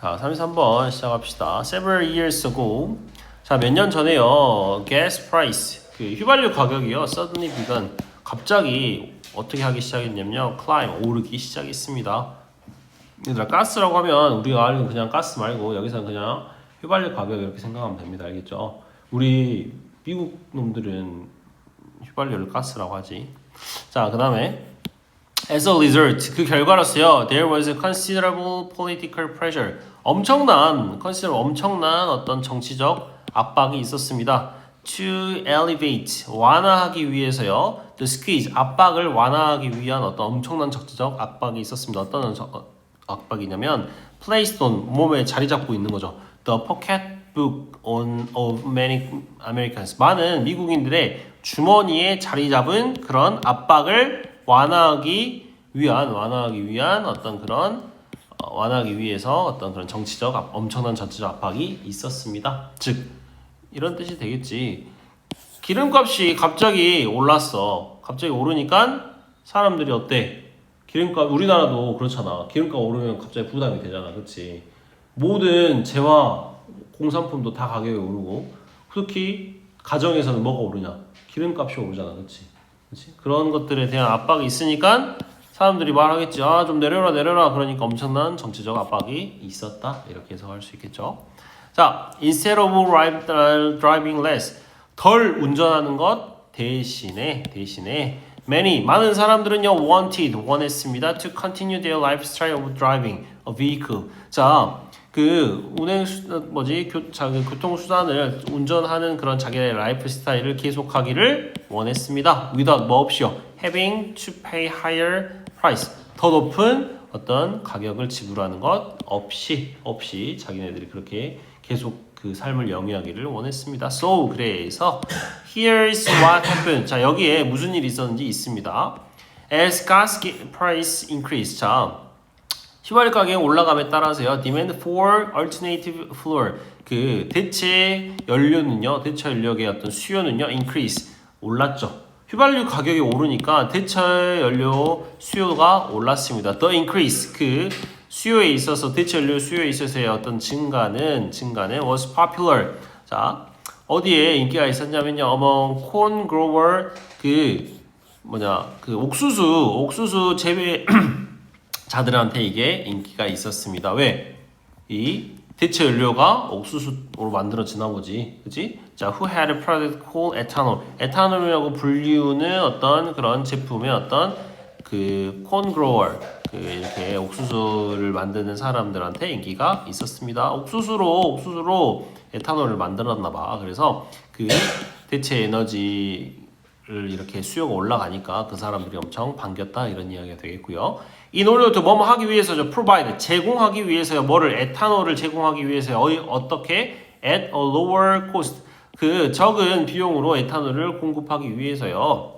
자, 33번 시작합시다. Several years ago. 자, 몇 년 전에요. Gas price. 그 휘발유 가격이요. Suddenly began. 갑자기 어떻게 하기 시작했냐면요. Climb. 오르기 시작했습니다. 얘들아, 가스라고 하면 우리가 알고 그냥 가스 말고 여기서는 그냥 휘발유 가격 이렇게 생각하면 됩니다. 알겠죠? 우리 미국 놈들은 휘발유를 가스라고 하지. 자, 그 다음에 As a result, 그 결과로서요, there was a considerable political pressure. 엄청난, consider 엄청난 어떤 정치적 압박이 있었습니다. To elevate, 완화하기 위해서요, the squeeze, 압박을 완화하기 위한 어떤 엄청난 정치적 압박이 있었습니다. 어떤 저- 어, 압박이냐면, placed on, 몸에 자리 잡고 있는 거죠. The pocketbook on of many Americans. 많은 미국인들의 주머니에 자리 잡은 그런 압박을 완화하기 위한 완화하기 위한 어떤 그런 어, 완화하기 위해서 어떤 그런 정치적 압- 엄청난 정치적 압박이 있었습니다. 즉 이런 뜻이 되겠지. 기름값이 갑자기 올랐어. 갑자기 오르니까 사람들이 어때? 기름값 우리나라도 그렇잖아. 기름값 오르면 갑자기 부담이 되잖아. 그렇지? 모든 재화 공산품도 다 가격이 오르고 특히 가정에서는 뭐가 오르냐? 기름값이 오르잖아. 그렇지? 그렇지? 그런 것들에 대한 압박이 있으니까 사람들이 말하겠지. 아, 좀 내려라, 내려라. 그러니까 엄청난 정치적 압박이 있었다. 이렇게 해석할 수 있겠죠. 자, instead of drive- driving less. 덜 운전하는 것 대신에, 대신에 many, 많은 사람들은요, wanted, 원했습니다. to continue their lifestyle of driving a vehicle. 자, 그 운행 수, 뭐지 교, 자, 그 교통수단을 운전하는 그런 자기의 라이프 스타일을 계속하기를 원했습니다. without 뭐 없이요. having to pay higher price 더 높은 어떤 가격을 지불하는 것 없이 없이 자기네들이 그렇게 계속 그 삶을 영위하기를 원했습니다. So 그래서 here's what happened. 자 여기에 무슨 일이 있었는지 있습니다. As gas price increase. 자 휘발유 가격이 올라감에 따라서요. demand for alternative fuel 그 대체 연료는요. 대체 연료의 어떤 수요는요. increase 올랐죠. 휘발유 가격이 오르니까 대체 연료 수요가 올랐습니다. The increase 그 수요에 있어서 대체 연료 수요에 있어서의 어떤 증가는 증가는 was popular. 자 어디에 인기가 있었냐면요. among corn grower 그 뭐냐 그 옥수수 옥수수 재배 자들한테 이게 인기가 있었습니다. 왜? 이 대체 연료가 옥수수로 만들어지나 보지. 그지? 자, who had a product called ethanol. 에탄올이라고 불리우는 어떤 그런 제품의 어떤 그 corn grower 그 이렇게 옥수수를 만드는 사람들한테 인기가 있었습니다. 옥수수로 옥수수로 에탄올을 만들었나 봐. 그래서 그 대체 에너지를 이렇게 수요가 올라가니까 그 사람들이 엄청 반겼다 이런 이야기가 되겠고요. 이 노력도 뭐뭐 하기 위해서죠. provide 제공하기 위해서요. 뭐를 에탄올을 제공하기 위해서요. 어이, 어떻게 at a lower cost 그 적은 비용으로 에탄올을 공급하기 위해서요.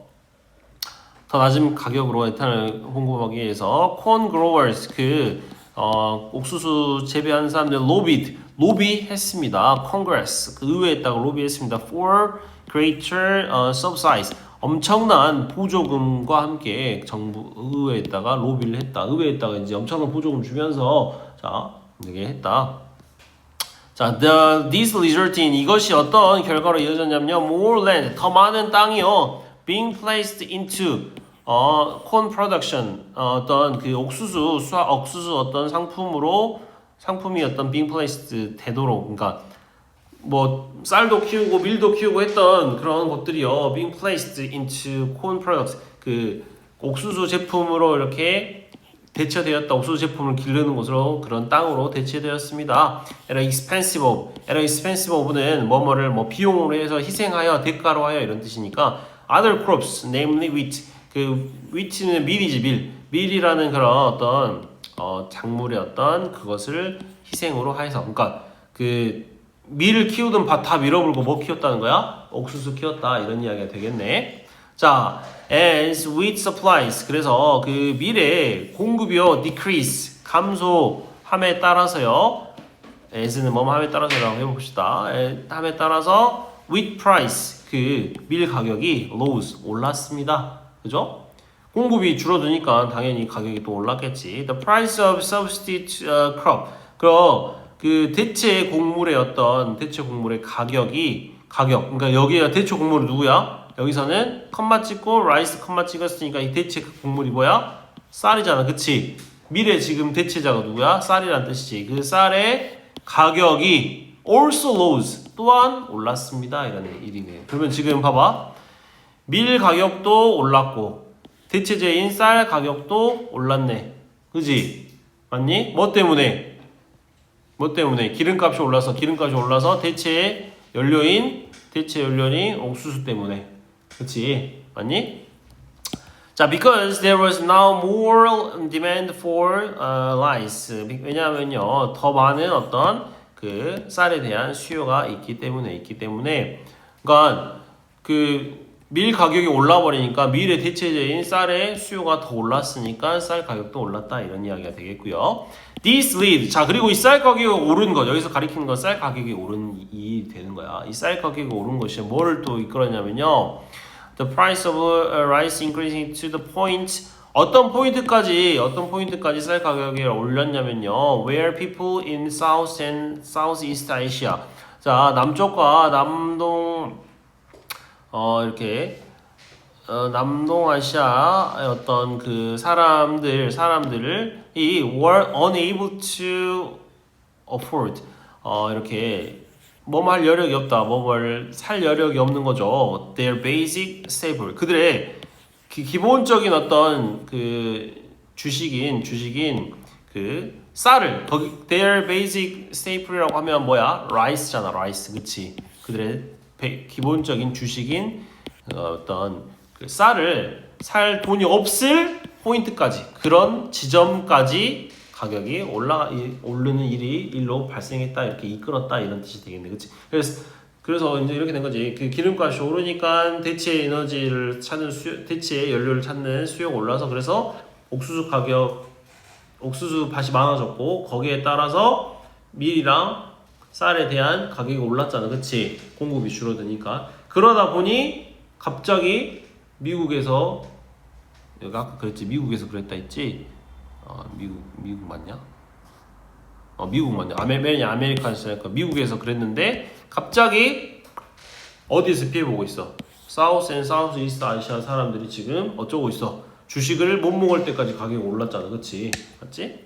더 낮은 가격으로 에탄올 공급하기 위해서 corn growers 그 어, 옥수수 재배하는 사람들 로비드 로비했습니다. Congress 그 의회에다가 로비했습니다. For greater 어, subsidies 엄청난 보조금과 함께 정부 의회에다가 로비를 했다. 의회에다가 이제 엄청난 보조금 주면서 자 이게 했다. 자, the, this result in 이것이 어떤 결과로 이어졌냐면요. more land, 더 많은 땅이요. being placed into 어, corn production 어, 어떤 그 옥수수 수화 옥수수 어떤 상품으로 상품이 어떤 being placed 되도록 그러니까 뭐 쌀도 키우고 밀도 키우고 했던 그런 것들이요. being placed into 그 옥수수 제품으로 이렇게 대처되었다. 옥수수 제품을 기르는 곳으로 그런 땅으로 대체되었습니다. at expensive of, at expensive of는 뭐뭐를 뭐 비용으로 해서 희생하여 대가로 하여 이런 뜻이니까 other crops, namely wheat. 그 wheat는 밀이지 밀. 밀이라는 그런 어떤 어, 작물의 어떤 그것을 희생으로 하여서 그러니까 그 밀을 키우던 밭 다 밀어불고 뭐 키웠다는 거야? 옥수수 키웠다 이런 이야기가 되겠네. 자, as wheat supplies 그래서 그 밀의 공급이요 decrease 감소함에 따라서요. as는 뭐뭐함에 따라서라고 해봅시다. 에, 함에 따라서 wheat price 그 밀 가격이 rose 올랐습니다. 그죠? 공급이 줄어드니까 당연히 가격이 또 올랐겠지. The price of substitute uh, crop 그럼 그 대체 곡물의 어떤 대체 곡물의 가격이 가격 그러니까 여기가 대체 곡물은 누구야? 여기서는 컴마 찍고 라이스 컴마 찍었으니까 이 대체 곡물이 뭐야? 쌀이잖아, 그치? 미래 지금 대체자가 누구야? 쌀이란 뜻이지. 그 쌀의 가격이 also rose 또한 올랐습니다. 이런 일이네. 그러면 지금 봐봐. 밀 가격도 올랐고 대체제인 쌀 가격도 올랐네. 그지? 맞니? 뭐 때문에? 뭐 때문에? 기름값이 올라서 기름값이 올라서 대체 연료인 대체 연료인 옥수수 때문에. 그치? 맞니? 자, because there was now more demand for uh, rice. 왜냐하면요, 더 많은 어떤 그 쌀에 대한 수요가 있기 때문에 있기 때문에, 그러니까 그 밀 가격이 올라 버리니까 밀의 대체제인 쌀의 수요가 더 올랐으니까 쌀 가격도 올랐다 이런 이야기가 되겠고요. This lead. 자, 그리고 이 쌀 가격이 오른 것 여기서 가리키는 건 쌀 가격이 오른 이 되는 거야. 이 쌀 가격이 오른 것이 뭐를 또 이끌었냐면요. The price of rice increasing to the point 어떤 포인트까지 어떤 포인트까지 쌀 가격이 올렸냐면요. Where people in South and Southeast Asia 자 남쪽과 남동 어 이렇게 어, 남동아시아의 어떤 그 사람들 사람들을 이 were unable to afford 어 이렇게 뭐할 여력이 없다 뭐뭘 살 여력이 없는 거죠. Their basic staple 그들의 그 기본적인 어떤 그 주식인 주식인 그 쌀을 거기 their basic staple이라고 하면 뭐야? Rice잖아 rice. 그치? 그들의 배- 기본적인 주식인 어, 어떤 그 쌀을 살 돈이 없을 포인트까지 그런 지점까지 가격이 올라 이- 오르는 일이 일로 발생했다 이렇게 이끌었다 이런 뜻이 되겠네, 그렇지? 그래서 그래서 이제 이렇게 된 거지. 그 기름값이 오르니까 대체 에너지를 찾는 수 대체 연료를 찾는 수요가 올라서 그래서 옥수수 가격 옥수수 밭이 많아졌고 거기에 따라서 밀이랑 쌀에 대한 가격이 올랐잖아, 그치? 공급이 줄어드니까. 그러다 보니 갑자기 미국에서 여기 아까 그랬지, 미국에서 그랬다 했지? 어, 미국 미국 맞냐? 어, 미국 맞냐? 아메리카 아메리카니까 미국에서 그랬는데 갑자기 어디에서 피해 보고 있어? 사우스 앤 사우스 이스트 아시아 사람들이 지금 어쩌고 있어? 주식을 못 먹을 때까지 가격이 올랐잖아, 그치? 맞지?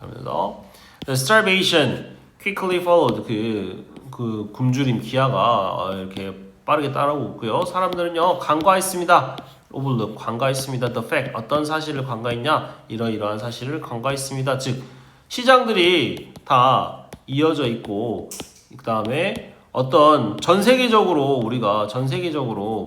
그러면서 starvation quickly 그, 그 굶주림 기아가 어, 이렇게 빠르게 따라오고 있고요. 사람들은요 간과했습니다. overlook 간과했습니다. the fact 어떤 사실을 간과했냐? 이러이러한 사실을 간과했습니다. 즉 시장들이 다 이어져 있고 그 다음에 어떤 전 세계적으로 우리가 전 세계적으로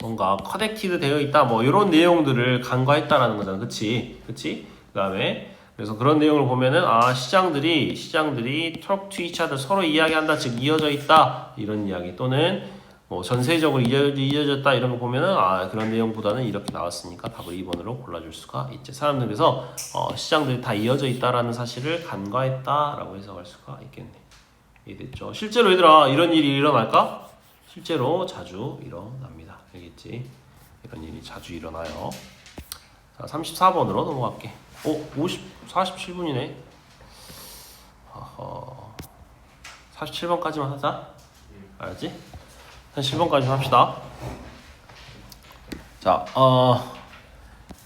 뭔가 커넥티드 되어 있다 뭐 이런 내용들을 간과했다라는 거잖아 그치 그치 그 다음에 그래서 그런 내용을 보면은 아 시장들이 시장들이 each other 서로 이야기한다 즉 이어져 있다 이런 이야기 또는 뭐 전세적으로 이어져, 이어졌다 이런 거 보면은 아 그런 내용보다는 이렇게 나왔으니까 답을 2번으로 골라줄 수가 있지. 사람들 그래서 어, 시장들이 다 이어져 있다라는 사실을 간과했다라고 해석할 수가 있겠네. 이해됐죠? 실제로 얘들아 이런 일이 일어날까? 실제로 자주 일어납니다. 알겠지? 이런 일이 자주 일어나요. 자 34번으로 넘어갈게 오 50, 47분이네 어허 47번까지만 하자 알았지? 한 10번까지 합시다. 자, 어,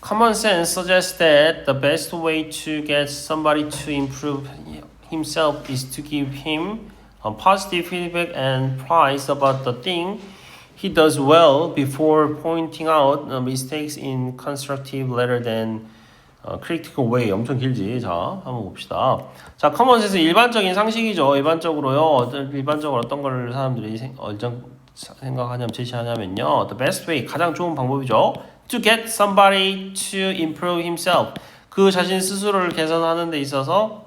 common sense suggests that the best way to get somebody to improve himself is to give him a positive feedback and praise about the thing he does well before pointing out uh, mistakes in constructive rather than 어, critical way 엄청 길지. 자, 한번 봅시다. 자, 커먼 센스 일반적인 상식이죠. 일반적으로요. 일반적으로 어떤 걸 사람들이 생, 어떤 생각하냐면 제시하냐면요. The best way 가장 좋은 방법이죠. To get somebody to improve himself. 그 자신 스스로를 개선하는 데 있어서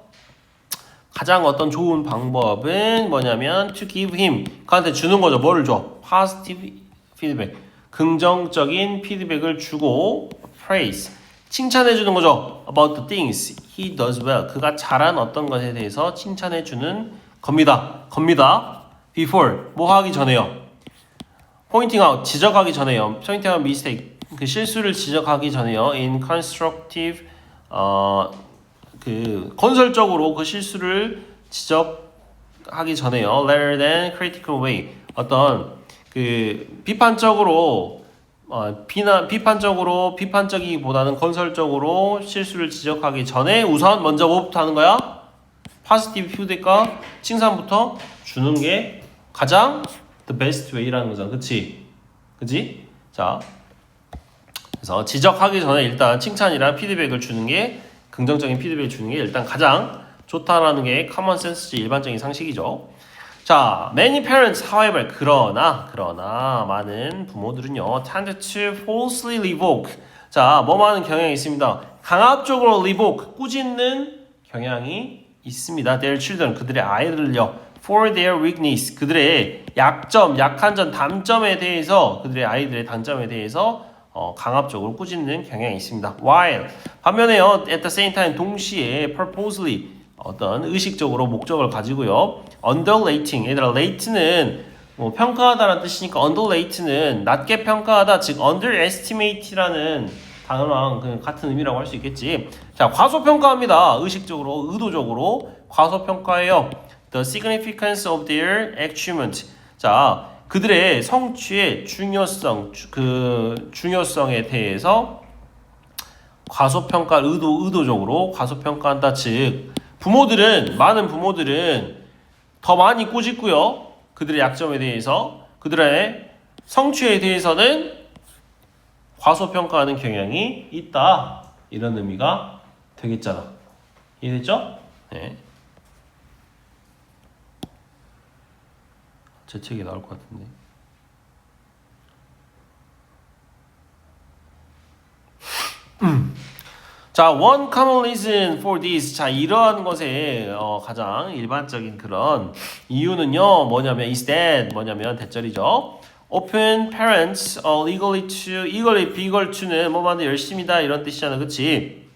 가장 어떤 좋은 방법은 뭐냐면 to give him 그한테 주는 거죠. 뭐를 줘? positive feedback. 긍정적인 피드백을 주고 praise 칭찬해 주는 거죠. about the things he does well. 그가 잘한 어떤 것에 대해서 칭찬해 주는 겁니다. 겁니다. before 뭐 하기 전에요. pointing out 지적하기 전에요. pointing out mistake 그 실수를 지적하기 전에요. in constructive 어그 건설적으로 그 실수를 지적하기 전에요. rather than critical way 어떤 그 비판적으로 어, 비난 비판적으로 비판적이기보다는 건설적으로 실수를 지적하기 전에 우선 먼저 뭐부터 하는 거야? 파지티브 피드백과 칭찬부터 주는 게 가장 the best way라는 거잖아. 그치? 그치? 자. 그래서 지적하기 전에 일단 칭찬이랑 피드백을 주는 게 긍정적인 피드백을 주는 게 일단 가장 좋다라는 게 커먼 센스지 일반적인 상식이죠. 자, many parents, however, 그러나 그러나 많은 부모들은요, tend to falsely revoke. 자, 뭐 많은 경향이 있습니다. 강압적으로 revoke, 꾸짖는 경향이 있습니다. Their children, 그들의 아이들을요, for their weakness, 그들의 약점, 약한 점, 단점에 대해서 그들의 아이들의 단점에 대해서 어, 강압적으로 꾸짖는 경향이 있습니다. While 반면에요, at the same time 동시에 purposely 어떤 의식적으로 목적을 가지고요. underrating 얘들아 rate는 뭐 평가하다라는 뜻이니까 underrate는 낮게 평가하다 즉 underestimate라는 단어랑 그 같은 의미라고 할 수 있겠지. 자 과소평가합니다. 의식적으로 의도적으로 과소평가해요. The significance of their achievement. 자 그들의 성취의 중요성 주- 그 중요성에 대해서 과소평가 의도 의도적으로 과소평가한다 즉 부모들은 많은 부모들은 더 많이 꾸짖고요. 그들의 약점에 대해서 그들의 성취에 대해서는 과소평가하는 경향이 있다. 이런 의미가 되겠잖아. 이해됐죠? 네. 제 책에 나올 것 같은데 자, one common reason for this. 자, 이러한 것의 어, 가장 일반적인 그런 이유는요, 뭐냐면 is that 뭐냐면 대절이죠. Open parents are legally to, eagerly, 비걸 to는 뭐만도 열심이다 이런 뜻이잖아, 그렇지?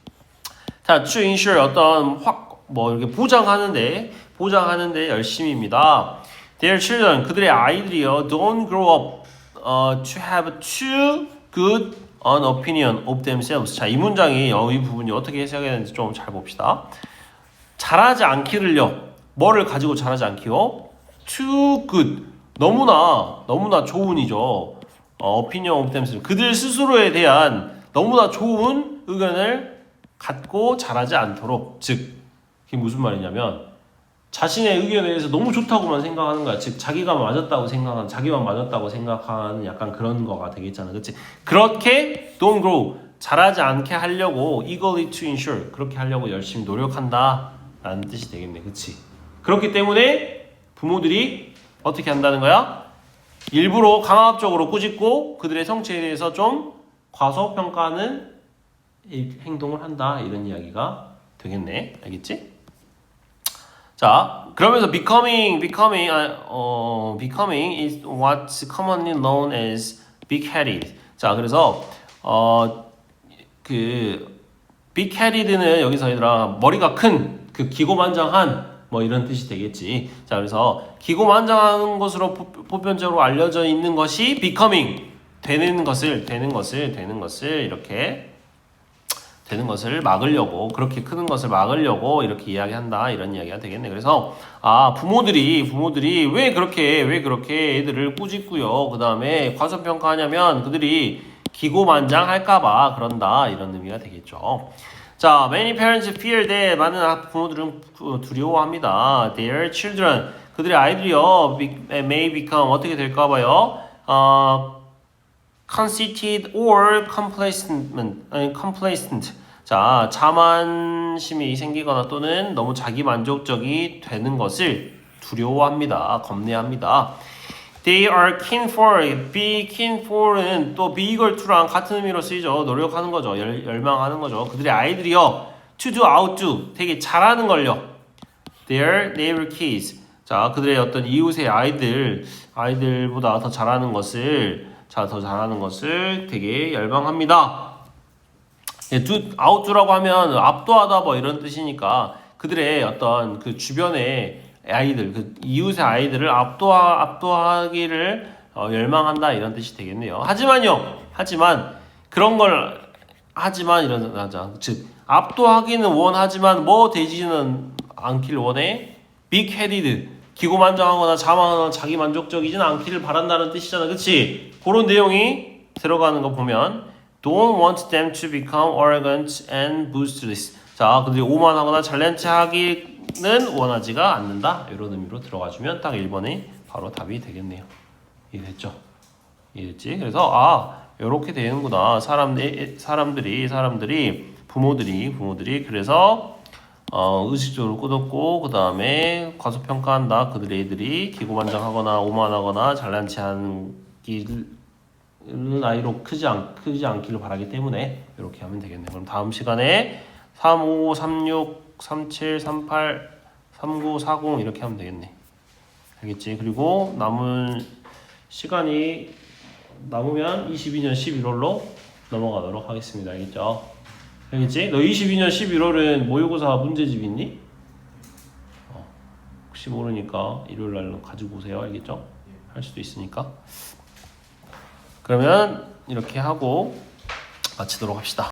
자, to ensure 어떤 확, 뭐 이렇게 보장하는데, 보장하는데 열심입니다. Their children, 그들의 아이들이요, don't grow up uh, to have too good an opinion of themselves. 자, 이 문장이 어, 이 부분이 어떻게 해석해야 되는지 좀 잘 봅시다. 잘하지 않기를요. 뭐를 가지고 잘하지 않기요? too good. 너무나 너무나 좋은이죠. 어, opinion of themselves. 그들 스스로에 대한 너무나 좋은 의견을 갖고 잘하지 않도록 즉 그게 무슨 말이냐면 자신의 의견에 대해서 너무 좋다고만 생각하는 거야. 즉 자기가 맞았다고 생각하는 자기만 맞았다고 생각하는 약간 그런 거가 되겠잖아. 그렇지? 그렇게 don't grow 잘하지 않게 하려고 eagerly to ensure 그렇게 하려고 열심히 노력한다 라는 뜻이 되겠네. 그렇지? 그렇기 때문에 부모들이 어떻게 한다는 거야? 일부러 강압적으로 꾸짖고 그들의 성취에 대해서 좀 과소평가하는 이 행동을 한다 이런 이야기가 되겠네. 알겠지? 자, 그러면서 becoming, becoming, 아, 어, becoming is what's commonly known as big-headed. 자, 그래서 어, 그 big-headed는 여기서 얘들아 머리가 큰, 그 기고만장한 뭐 이런 뜻이 되겠지. 자, 그래서 기고만장한 것으로 보- 보편적으로 알려져 있는 것이 becoming 되는 것을 되는 것을 되는 것을 이렇게 되는 것을 막으려고 그렇게 크는 것을 막으려고 이렇게 이야기한다 이런 이야기가 되겠네. 그래서 아 부모들이 부모들이 왜 그렇게 왜 그렇게 애들을 꾸짖고요. 그 다음에 과소평가하냐면 그들이 기고만장할까봐 그런다 이런 의미가 되겠죠. 자, many parents fear that 많은 부모들은 두- 두려워합니다. Their children 그들의 아이들이요 may become 어떻게 될까봐요. 어, conceited or complacent, complacent. 자, 자만심이 생기거나 또는 너무 자기 만족적이 되는 것을 두려워합니다. 겁내합니다. They are keen for, be keen for는 또 be eager to랑 같은 의미로 쓰이죠. 노력하는 거죠. 열, 열망하는 거죠. 그들의 아이들이요. to do, outdo. 되게 잘하는 걸요. their neighbor kids. 자, 그들의 어떤 이웃의 아이들, 아이들보다 더 잘하는 것을, 자, 더 잘하는 것을 되게 열망합니다. 예, 두, 아웃두라고 하면 압도하다 뭐 이런 뜻이니까 그들의 어떤 그 주변의 아이들, 그 이웃의 아이들을 압도하, 압도하기를 어, 열망한다 이런 뜻이 되겠네요. 하지만요, 하지만 그런 걸 하지만 이런 하자. 즉 압도하기는 원하지만 뭐 되지는 않길 원해. 빅헤디드 기고만장하거나 자만하거나 자기 만족적이지는 않기를 바란다는 뜻이잖아, 그렇지? 그런 내용이 들어가는 거 보면 don't want them to become arrogant and boastless. 자, 근데 오만하거나 잘난 체하기는 원하지가 않는다. 이런 의미로 들어가주면 딱 1번이 바로 답이 되겠네요. 이해됐죠? 이해됐지? 그래서 아 이렇게 되는구나. 사람 사람들이 사람들이 부모들이 부모들이 그래서 어, 의식적으로 꾸뒀고 그 다음에 과소평가한다. 그들의 애들이 기고만장하거나 오만하거나 잘난 체하기를 아이로 크지 않 크지 않기를 바라기 때문에 이렇게 하면 되겠네요. 그럼 다음 시간에 35, 36, 37, 38, 39, 40 이렇게 하면 되겠네. 알겠지? 그리고 남은 시간이 남으면 22년 11월로 넘어가도록 하겠습니다. 알겠죠? 알겠지? 너 22년 11월은 모의고사 문제집 있니? 어, 혹시 모르니까 일요일 날 가지고 오세요. 알겠죠? 할 수도 있으니까. 그러면 이렇게 하고 마치도록 합시다.